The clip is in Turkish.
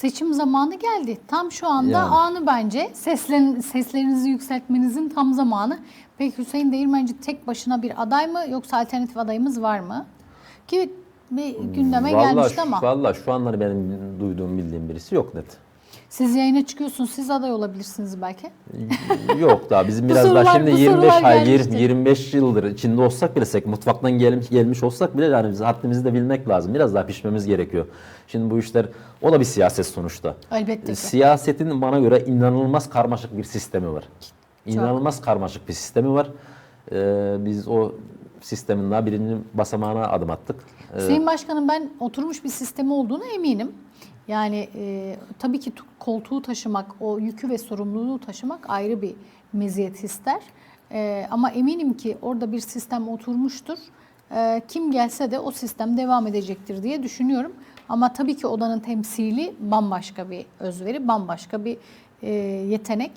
Seçim zamanı geldi. Tam şu anda Yani. anı bence. Seslen, seslerinizi yükseltmenizin tam zamanı. Peki Hüseyin Değirmenci tek başına bir aday mı yoksa alternatif adayımız var mı? Ki bir gündeme gelmişti ama. Valla şu anları benim duyduğum bildiğim birisi yok net. Siz yayına çıkıyorsunuz. Siz aday olabilirsiniz belki. Yok daha bizim biraz daha sorular- şimdi bu 25 sorular gelmişti. 20 25 yıldır içinde olsak bile sek mutfaktan gelmiş gelmiş olsak bile yani biz haddimizi de bilmek lazım. Biraz daha pişmemiz gerekiyor. Şimdi bu işler o da bir siyaset sonuçta. Elbette ki. Siyasetin bana göre inanılmaz karmaşık bir sistemi var. İnanılmaz karmaşık bir sistemi var. Ee, biz o sistemin daha birinci basamağına adım attık. Ee, Sayın Başkanım ben oturmuş bir sistemi olduğunu eminim. Yani e, tabii ki tu- koltuğu taşımak, o yükü ve sorumluluğu taşımak ayrı bir meziyet ister. E, ama eminim ki orada bir sistem oturmuştur. E, kim gelse de o sistem devam edecektir diye düşünüyorum. Ama tabii ki odanın temsili bambaşka bir özveri, bambaşka bir e, yetenek.